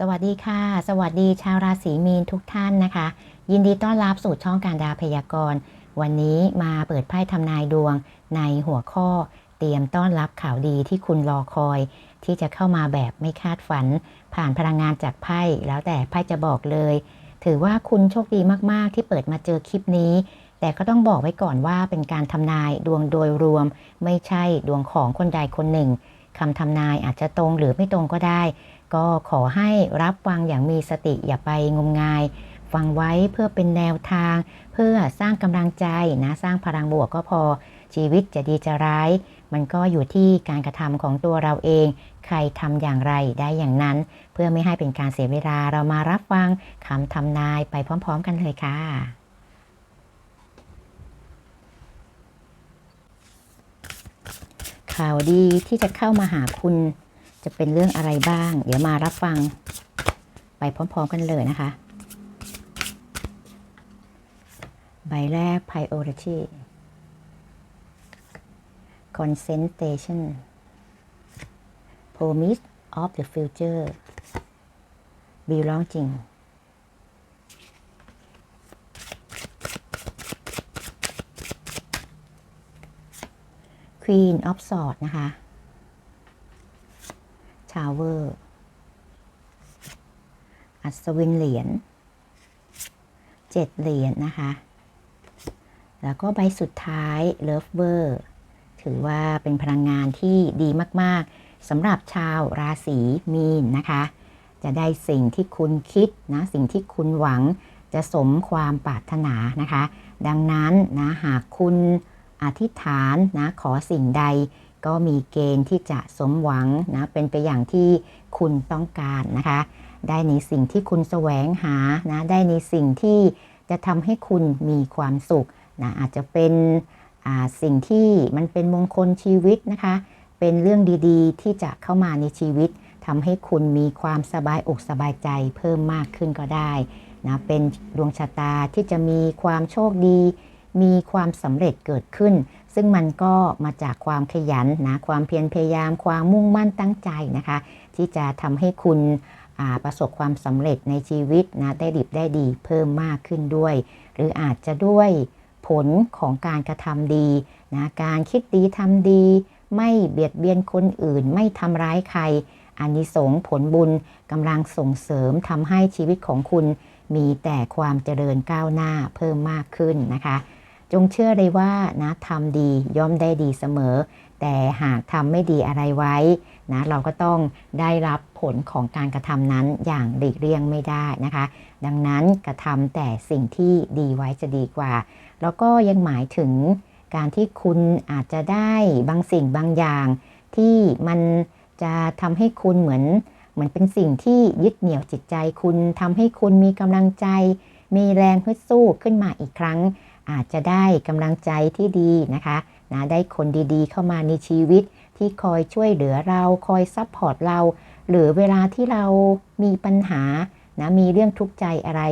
สวัสดีค่ะ สวัสดีชาวราศีมีนทุกท่านนะคะ ยินดีต้อนรับสู่ช่องการดาพยากรณ์ วันนี้มาเปิดไพ่ทำนายดวงในหัวข้อ เตรียมต้อนรับข่าวดีที่คุณรอคอย ที่จะเข้ามาแบบไม่คาดฝัน ผ่านพลังงานจากไพ่แล้วแต่ไพ่จะบอกเลย ถือว่าคุณโชคดีมากๆ ที่เปิดมาเจอคลิปนี้ แต่ก็ต้องบอกไว้ก่อนว่าเป็นการทำนายดวงโดยรวม ไม่ใช่ดวงของคนใดคนหนึ่งคำทำนายอาจจะตรงหรือไม่ตรงก็ได้ ก็ขอให้รับฟังอย่างมีสติอย่าไปงมงาย ฟังไว้เพื่อเป็นแนวทาง เพื่อสร้างกำลังใจนะสร้างพลังบวกก็พอชีวิตจะดีจะร้าย มันก็อยู่ที่การกระทำของตัวเราเอง ใครทำอย่างไรได้อย่างนั้น เพื่อไม่ให้เป็นการเสียเวลาเรามารับฟังคำทำนายไปพร้อม ๆ กันเลยค่ะข่าวดีที่จะเข้ามาหาคุณ จะเป็นเรื่องอะไรบ้าง เดี๋ยวมารับฟัง ไปพร้อมๆกันเลยนะคะ ใบแรก priority concentration promise of the future belonging Queen of Swords นะคะ Tower อัศวินเหรียญเจ็ดเหรียญนะคะ แล้วก็ใบสุดท้าย Lover ถือว่าเป็นพลังงานที่ดีมาก ๆสำหรับชาวราศีมีนนะคะ จะได้สิ่งที่คุณคิดนะ สิ่งที่คุณหวังจะสมความปรารถนานะคะ ดังนั้นนะหากคุณอธิษฐานนะขอสิ่งใด ก็มีเกณฑ์ที่จะสมหวังนะ เป็นไปอย่างที่คุณต้องการนะคะ ได้ในสิ่งที่คุณแสวงหานะ ได้ในสิ่งที่จะทำให้คุณมีความสุขนะอาจจะเป็นสิ่งที่มันเป็นมงคลชีวิตนะคะ เป็นเรื่องดีๆ ที่จะเข้ามาในชีวิตทำให้คุณมีความสบายอกสบายใจเพิ่มมากขึ้นก็ได้นะเป็นดวงชะตาที่จะมีความโชคดี มีความสำเร็จเกิดขึ้น ซึ่งมันก็มาจากความขยันนะความเพียรพยายาม ความมุ่งมั่นตั้งใจนะคะ ที่จะทำให้คุณประสบความสำเร็จในชีวิตนะได้ดิบได้ดีเพิ่มมากขึ้นด้วย หรืออาจจะด้วยผลของการกระทำดีนะการคิดดีทำดี ไม่เบียดเบียนคนอื่น ไม่ทำร้ายใครอานิสงส์ผลบุญกำลังส่งเสริมทำให้ชีวิตของคุณมีแต่ความเจริญก้าวหน้าเพิ่มมากขึ้นนะคะ จงเชื่อเลยว่านะทำดีย่อมได้ดีเสมอ แต่หากทำไม่ดีอะไรไว้นะเราก็ต้องได้รับผลของการกระทำนั้นอย่างหลีกเลี่ยงไม่ได้นะคะ ดังนั้นกระทำแต่สิ่งที่ดีไว้จะดีกว่า แล้วก็ยังหมายถึงการที่คุณอาจจะได้บางสิ่งบางอย่าง ที่มันจะทำให้คุณเหมือนเหมือนเป็นสิ่งที่ยึดเหนี่ยวจิตใจ คุณทำให้คุณมีกำลังใจ มีแรงฮึดสู้ขึ้นมาอีกครั้ง อาจจะได้กำลังใจที่ดีนะคะนะได้คนดีๆ เข้ามาในชีวิตที่คอยช่วยเหลือเราคอยซัพพอร์ตเรา หรือเวลาที่เรามีปัญหานะมีเรื่องทุกข์ใจอะไร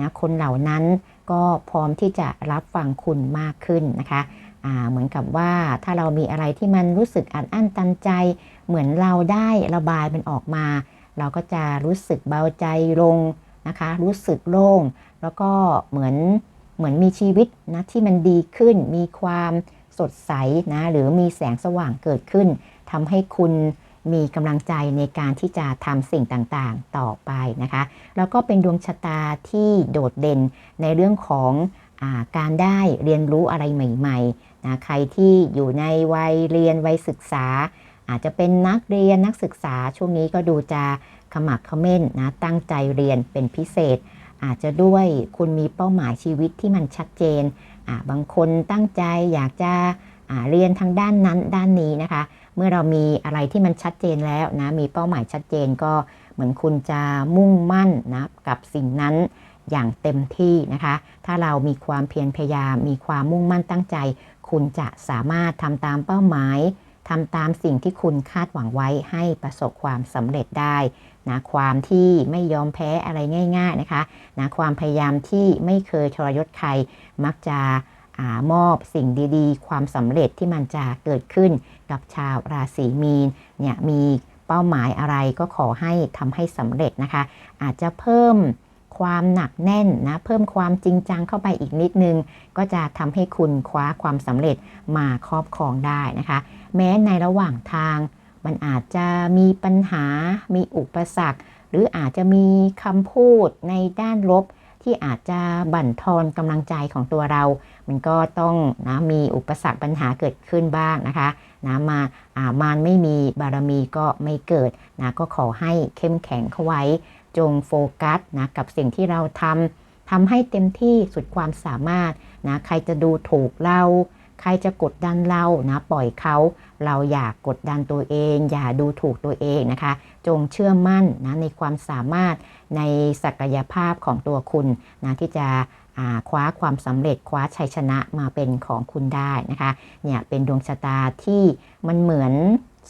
นะคนเหล่านั้นก็พร้อมที่จะรับฟังคุณมากขึ้นนะคะเหมือนกับว่าถ้าเรามีอะไรที่มันรู้สึกอัดอั้นตันใจ เหมือนเราได้ระบายมันออกมา เราก็จะรู้สึกเบาใจลงนะคะ รู้สึกโล่ง แล้วก็เหมือน เหมือนมีชีวิตนะที่มันดีขึ้น มีความสดใสนะหรือมีแสงสว่างเกิดขึ้นทำให้คุณมีกำลังใจในการที่จะทำสิ่งต่างๆต่อไปนะคะ แล้วก็เป็นดวงชะตาที่โดดเด่นในเรื่องของอการได้เรียนรู้อะไรใหม่ๆนะใครที่อยู่ในวัยเรียนวัยศึกษา อาจจะเป็นนักเรียนนักศึกษาช่วงนี้ก็ดูจะขมักขม้นนะตั้งใจเรียนเป็นพิเศษ อาจจะด้วยคุณมีเป้าหมายชีวิตที่มันชัดเจน บางคนตั้งใจอยากจะเรียนทางด้านนั้นด้านนี้นะคะ เมื่อเรามีอะไรที่มันชัดเจนแล้วนะ มีเป้าหมายชัดเจนก็เหมือนคุณจะมุ่งมั่นนะกับสิ่งนั้นอย่างเต็มที่นะคะ ถ้าเรามีความเพียรพยายาม มีความมุ่งมั่นตั้งใจ คุณจะสามารถทำตามเป้าหมายทำตามสิ่งที่คุณคาดหวังไว้ให้ประสบความสำเร็จได้ นะความที่ไม่ยอมแพ้อะไรง่าย ๆนะคะนะความพยายามที่ไม่เคยทรยศใครมักจะอมอบสิ่งดีๆ ความสำเร็จที่มันจะเกิดขึ้นกับชาวราศีมีนเนี่ยมีเป้าหมายอะไรก็ขอให้ทำให้สำเร็จนะคะ อาจจะเพิ่มความหนักแน่นนะเพิ่มความจริงจังเข้าไปอีกนิดนึง ก็จะทำให้คุณคว้าความสำเร็จมาครอบครองได้นะคะ แม้ในระหว่างทาง มันอาจจะมีปัญหา มีอุปสรรค หรืออาจจะมีคำพูดในด้านลบ ที่อาจจะบั่นทอนกำลังใจของตัวเรา มันก็ต้องนะมีอุปสรรคปัญหาเกิดขึ้นบ้างนะคะนะมาอ่ามารไม่มีบารมีก็ไม่เกิดนะก็ขอให้เข้มแข็งเข้าไว้ จงโฟกัสนะกับสิ่งที่เราทำทำให้เต็มที่สุดความสามารถนะใครจะดูถูกเรา ใครจะกดดันเรานะปล่อยเขา เราอย่ากกดดันตัวเอง อย่าดูถูกตัวเองนะคะ จงเชื่อมั่นนะในความสามารถในศักยภาพของตัวคุณนะที่จะคว้าความสำเร็จคว้าชัยชนะมาเป็นของคุณได้นะคะเนี่ยเป็นดวงชะตาที่มันเหมือน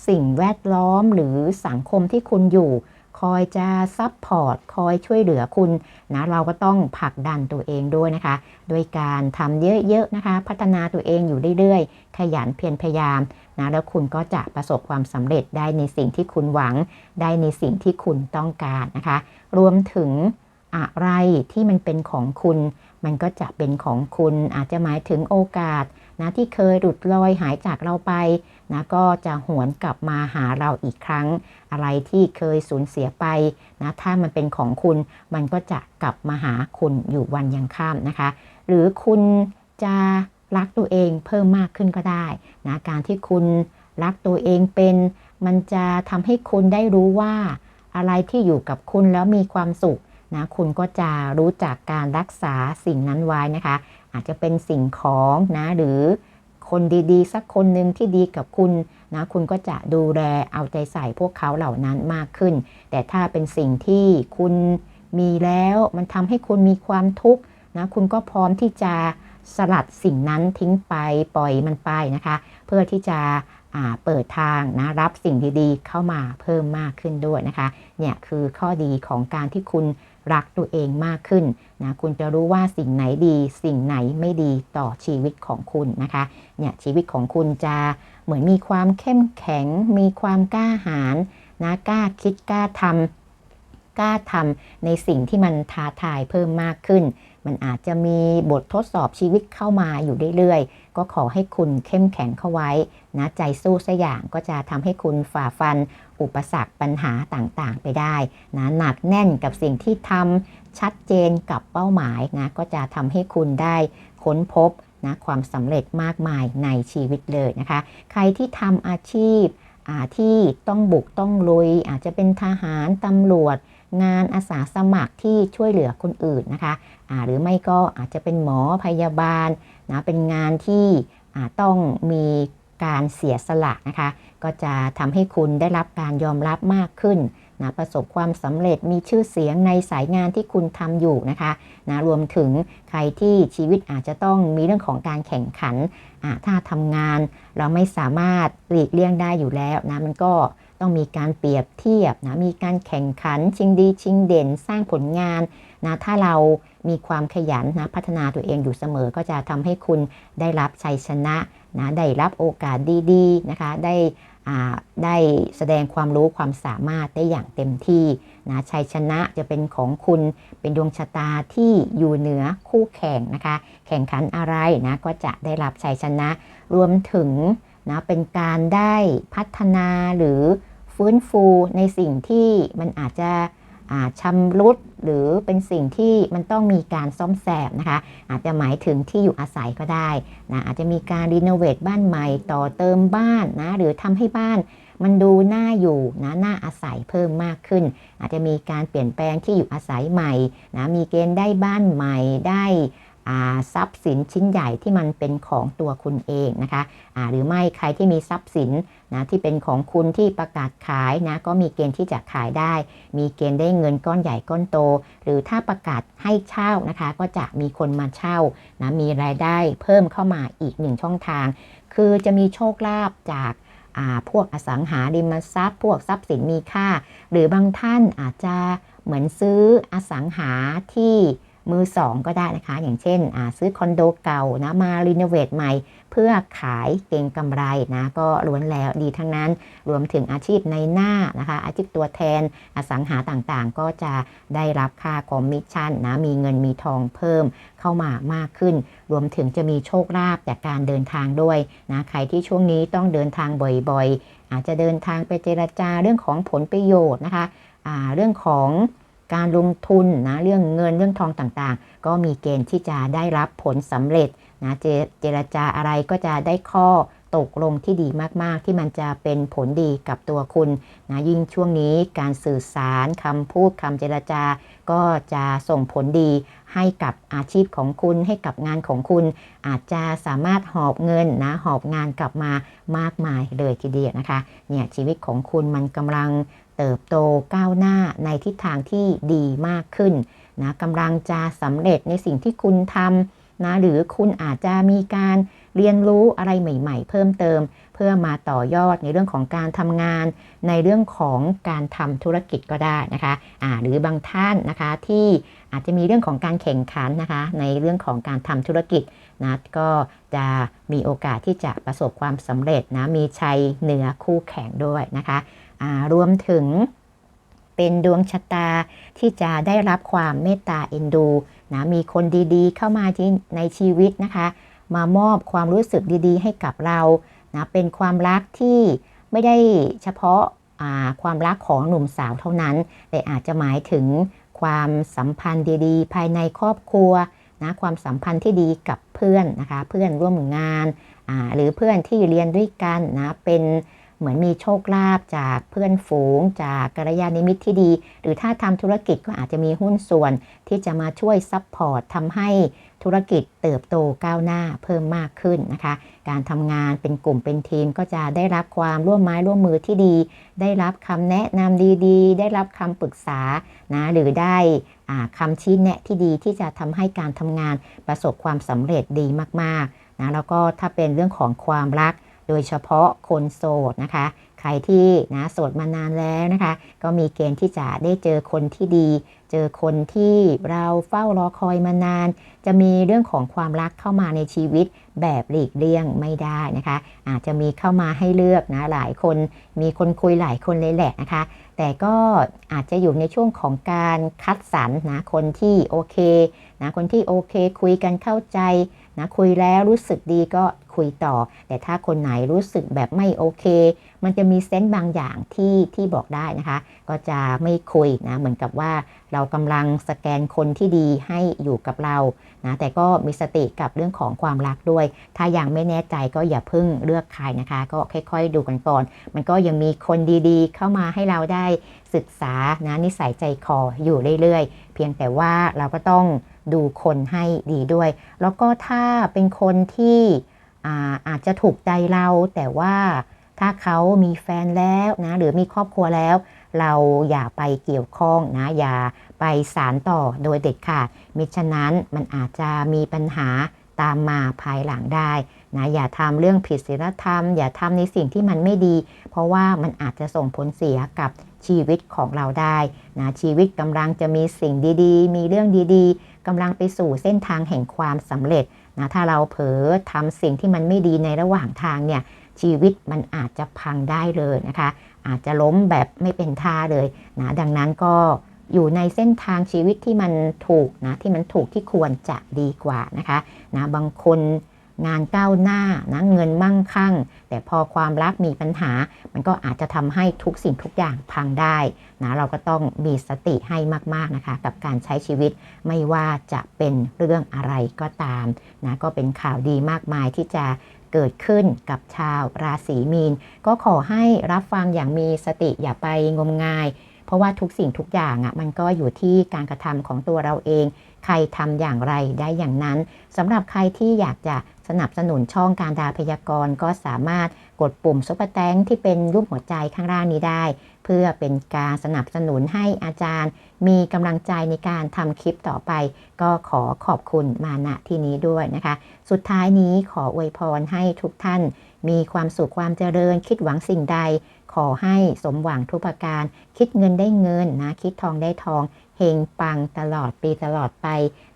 สิ่งแวดล้อมหรือสังคมที่คุณอยู่ คอยจะซับพอร์ตคอยช่วยเหลือคุณนะเราก็ต้องผลักดันตัวเองด้วยนะคะโดยการทำเยอะๆนะคะ พัฒนาตัวเองอยู่เรื่อยๆ ขยันเพียรพยายามนะแล้วคุณก็จะประสบความสำเร็จได้ในสิ่งที่คุณหวัง ได้ในสิ่งที่คุณต้องการนะคะ รวมถึงอะไรที่มันเป็นของคุณ มันก็จะเป็นของคุณอาจจะหมายถึงโอกาส นะที่เคยหลุดลอยหายจากเราไปนะก็จะหวนกลับมาหาเราอีกครั้ง อะไรที่เคยสูญเสียไปนะถ้ามันเป็นของคุณมันก็จะกลับมาหาคุณอยู่วันยังค่ำนะคะ หรือคุณจะรักตัวเองเพิ่มมากขึ้นก็ได้นะการที่คุณรักตัวเองเป็น มันจะทำให้คุณได้รู้ว่า อะไรที่อยู่กับคุณแล้วมีความสุขนะคุณก็จะรู้จักการรักษาสิ่งนั้นไว้นะคะ อาจจะเป็นสิ่งของนะหรือคนดีๆ สักคนหนึ่งที่ดีกับคุณนะคุณก็จะดูแลเอาใจใส่พวกเขาเหล่านั้นมากขึ้น แต่ถ้าเป็นสิ่งที่คุณมีแล้วมันทำให้คุณมีความทุกข์นะคุณก็พร้อมที่จะสลัดสิ่งนั้นทิ้งไปปล่อยมันไปนะคะ เพื่อที่จะเปิดทางนะรับสิ่งดีๆ เข้ามาเพิ่มมากขึ้นด้วยนะคะเนี่ยคือข้อดีของการที่คุณ รักตัวเองมากขึ้นนะคุณจะรู้ว่าสิ่งไหนดี สิ่งไหนไม่ดีต่อชีวิตของคุณนะคะเนี่ยชีวิตของคุณจะเหมือนมีความเข้มแข็ง มีความกล้าหาญนะกล้าคิดกล้าทำ กล้าทำในสิ่งที่มันท้าทายเพิ่มมากขึ้น มันอาจจะมีบททดสอบชีวิตเข้ามาอยู่เรื่อยๆ ก็ขอให้คุณเข้มแข็งเข้าไว้นะใจสู้สัอย่างก็จะทำให้คุณฝ่าฟัน อุปสรรคปัญหาต่างๆ ไปได้นะหนักแน่นกับสิ่งที่ทำชัดเจนกับเป้าหมายนะก็จะทำให้คุณได้ค้นพบนะความสำเร็จมากมายในชีวิตเลยนะคะ ใครที่ทำอาชีพที่ต้องบุกต้องลุย อาจจะเป็นทหารตำรวจ งานอาสาสมัครที่ช่วยเหลือคนอื่นนะคะะหรือไม่ก็อาจจะเป็นหมอพยาบาลนะเป็นงานที่ต้องมีการเสียสละนะคะ ก็จะทำให้คุณได้รับการยอมรับมากขึ้นนะประสบความสำเร็จมีชื่อเสียงในสายงานที่คุณทำอยู่นะคะนะรวมถึงใครที่ชีวิตอาจจะต้องมีเรื่องของการแข่งขัน ถ้าทำงานเราไม่สามารถหลีกเลี่ยงได้อยู่แล้วนะมันก็ ต้องมีการเปรียบเทียบนะมีการแข่งขันชิงดีชิงเด่น สร้างผลงานนะถ้าเรามีความขยันนะพัฒนาตัวเองอยู่เสมอก็จะทำให้คุณได้รับชัยชนะนะได้รับโอกาสดีๆนะคะได้ได้แสดงความรู้ความสามารถได้อย่างเต็มที่นะชัยชนะจะเป็นของคุณเป็นดวงชะตาที่อยู่เหนือคู่แข่งนะคะ แข่งขันอะไรนะก็จะได้รับชัยชนะรวมถึงนะเป็นการได้พัฒนาหรือ ฟื้นฟูในสิ่งที่มันอาจจะชำรุดหรือเป็นสิ่งที่มันต้องมีการซ่อมแซมนะคะ อาจจะหมายถึงที่อยู่อาศัยก็ได้นะอาจจะมีการรีโนเวทบ้านใหม่ต่อเติมบ้านนะหรือทำให้บ้านมันดูน่าอยู่นะน่าอาศัยเพิ่มมากขึ้น อาจจะมีการเปลี่ยนแปลงที่อยู่อาศัยใหม่นะมีเกณฑ์ได้บ้านใหม่ได้ ทรัพย์สินชิ้นใหญ่ที่มันเป็นของตัวคุณเองนะคะะหรือไม่ใครที่มีทรัพย์สินนะที่เป็นของคุณที่ประกาศขายนะก็มีเกณฑ์ที่จะขายได้ มีเกณฑ์ได้เงินก้อนใหญ่ก้อนโต หรือถ้าประกาศให้เช่านะคะ ก็จะมีคนมาเช่านะมีรายได้เพิ่มเข้ามาอีกหนึ่งช่องทาง คือจะมีโชคลาภจากพวกอสังหาริมทรัพย์ พวกทรัพย์สินมีค่า หรือบางท่านอาจจะเหมือนซื้ออสังหาที่ มือสองก็ได้นะคะ อย่างเช่นซื้อคอนโดเก่านะมารีโนเวทใหม่ เพื่อขายเก็งกำไรนะก็ล้วนแล้วดีทั้งนั้น รวมถึงอาชีพในหน้านะคะ อาชีพตัวแทนอสังหาต่างๆ ก็จะได้รับค่าคอมมิชชั่นนะมีเงินมีทองเพิ่มเข้ามามากขึ้น รวมถึงจะมีโชคลาภจากการเดินทางด้วยนะใครที่ช่วงนี้ต้องเดินทางบ่อยๆ อาจจะเดินทางไปเจรจาเรื่องของผลประโยชน์นะคะเรื่องของ การลงทุนนะเรื่องเงินเรื่องทองต่างๆ ก็มีเกณฑ์ที่จะได้รับผลสำเร็จนะเจเจรจาอะไรก็จะได้ข้อตกลงที่ดีมากๆ ที่มันจะเป็นผลดีกับตัวคุณนะยิ่งช่วงนี้การสื่อสารคำพูดคำเจรจาก็จะส่งผลดีให้กับอาชีพของคุณให้กับงานของคุณ อาจจะสามารถหอบเงินนะหอบงานกลับมามากมายเลยทีเดียวนะคะเนี่ยชีวิตของคุณมันกำลัง เติบโตก้าวหน้าในทิศทางที่ดีมากขึ้นนะกำลังจะสำเร็จในสิ่งที่คุณทำนะหรือคุณอาจจะมีการเรียนรู้อะไรใหม่ ๆ เพิ่มเติม เพื่อมาต่อยอดในเรื่องของการทำงาน ในเรื่องของการทำธุรกิจก็ได้นะคะอ่าหรือบางท่านนะคะที่อาจจะมีเรื่องของการแข่งขันนะคะในเรื่องของการทำธุรกิจนะก็จะมีโอกาสที่จะประสบความสำเร็จนะมีชัยเหนือคู่แข่งด้วยนะคะ รวมถึงเป็นดวงชะตาที่จะได้รับความเมตตาเอ็นดูนะมีคนดีๆ เข้ามาที่ในชีวิตนะคะ มามอบความรู้สึกดีๆ ให้กับเรานะเป็นความรักที่ไม่ได้เฉพาะความรักของหนุ่มสาวเท่านั้น แต่อาจจะหมายถึงความสัมพันธ์ดีๆ ภายในครอบครัวนะความสัมพันธ์ที่ดีกับเพื่อนนะคะ เพื่อนร่วมงานหรือเพื่อนที่เรียนด้วยกันนะเป็น เหมือนมีโชคลาภจากเพื่อนฝูง จากกัลยาณมิตรที่ดี หรือถ้าทำธุรกิจก็อาจจะมีหุ้นส่วนที่จะมาช่วยซัพพอร์ตทำให้ธุรกิจเติบโตก้าวหน้าเพิ่มมากขึ้นนะคะ การทำงานเป็นกลุ่มเป็นทีมก็จะได้รับความร่วมไม้ร่วมมือที่ดี ได้รับคำแนะนำดีๆ ได้รับคำปรึกษานะหรือได้คำชี้แนะที่ดีที่จะทำให้การทำงานประสบความสำเร็จดีมากๆนะแล้วก็ถ้าเป็นเรื่องของความรัก โดยเฉพาะคนโสดนะคะ ใครที่นะโสดมานานแล้วนะคะ ก็มีเกณฑ์ที่จะได้เจอคนที่ดี เจอคนที่เราเฝ้ารอคอยมานาน จะมีเรื่องของความรักเข้ามาในชีวิตแบบหลีกเลี่ยงไม่ได้นะคะ อาจจะมีเข้ามาให้เลือกนะหลายคน มีคนคุยหลายคนเลยแหละนะคะ แต่ก็อาจจะอยู่ในช่วงของการคัดสรรนะคนที่โอเคนะคนที่โอเคคุยกันเข้าใจนะคุยแล้วรู้สึกดีก็ คุยต่อ แต่ถ้าคนไหนรู้สึกแบบไม่โอเค มันจะมีเซนต์บางอย่างที่ที่บอกได้นะคะ ก็จะไม่คุยนะเหมือนกับว่าเรากำลังสแกนคนที่ดีให้อยู่กับเรานะแต่ก็มีสติกับเรื่องของความรักด้วย ถ้ายังไม่แน่ใจก็อย่าเพิ่งเลือกใครนะคะ ก็ค่อยๆดูกันก่อน มันก็ยังมีคนดีๆ เข้ามาให้เราได้ศึกษานะนิสัยใจคออยู่เรื่อยๆ เพียงแต่ว่าเราก็ต้องดูคนให้ดีด้วย แล้วก็ถ้าเป็นคนที่ อาอาจจะถูกใจเราแต่ว่าถ้าเขามีแฟนแล้วนะหรือมีครอบครัวแล้ว เราอย่าไปเกี่ยวข้องนะอย่าไปสารต่อโดยเด็ดขาดมิฉะนั้นมันอาจจะมีปัญหาตามมาภายหลังได้นะอย่าทำเรื่องผิดศีลธรรม อย่าทำในสิ่งที่มันไม่ดี เพราะว่ามันอาจจะส่งผลเสียกับชีวิตของเราได้นะชีวิตกำลังจะมีสิ่งดีๆ มีเรื่องดีๆกำลังไปสู่เส้นทางแห่งความสำเร็จ นะถ้าเราเผลอทำสิ่งที่มันไม่ดีในระหว่างทางเนี่ยชีวิตมันอาจจะพังได้เลยนะคะ อาจจะล้มแบบไม่เป็นท่าเลยนะดังนั้นก็อยู่ในเส้นทางชีวิตที่มันถูกนะที่มันถูกที่ควรจะดีกว่านะคะนะบางคน งานก้าวหน้านะเงินมั่งคั่ง แต่พอความรักมีปัญหา มันก็อาจจะทำให้ทุกสิ่งทุกอย่างพังได้นะเราก็ต้องมีสติให้มากๆนะคะ กับการใช้ชีวิตไม่ว่าจะเป็นเรื่องอะไรก็ตามนะก็เป็นข่าวดีมากมายที่จะเกิดขึ้นกับชาวราศีมีน ก็ขอให้รับฟังอย่างมีสติอย่าไปงมงาย เพราะว่าทุกสิ่งทุกอย่างอะมันก็อยู่ที่การกระทำของตัวเราเอง ใครทำอย่างไรได้อย่างนั้นสำหรับใครที่อยากจะสนับสนุนช่องการดาพยากรณ์ก็สามารถกดปุ่มซุปเปอร์แตงที่เป็นรูปหัวใจข้างล่างนี้ได้ เพื่อเป็นการสนับสนุนให้อาจารย์ มีกำลังใจในการทำคลิปต่อไป ก็ขอขอบคุณมาณที่นี้ด้วยนะคะ สุดท้ายนี้ขออวยพรให้ทุกท่าน มีความสุขความเจริญคิดหวังสิ่งใด ขอให้สมหวังทุกประการ คิดเงินได้เงินนะคิดทองได้ทอง เฮงปังตลอดปีตลอดไป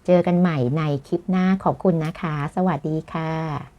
เจอกันใหม่ในคลิปหน้าขอบคุณนะคะ สวัสดีค่ะ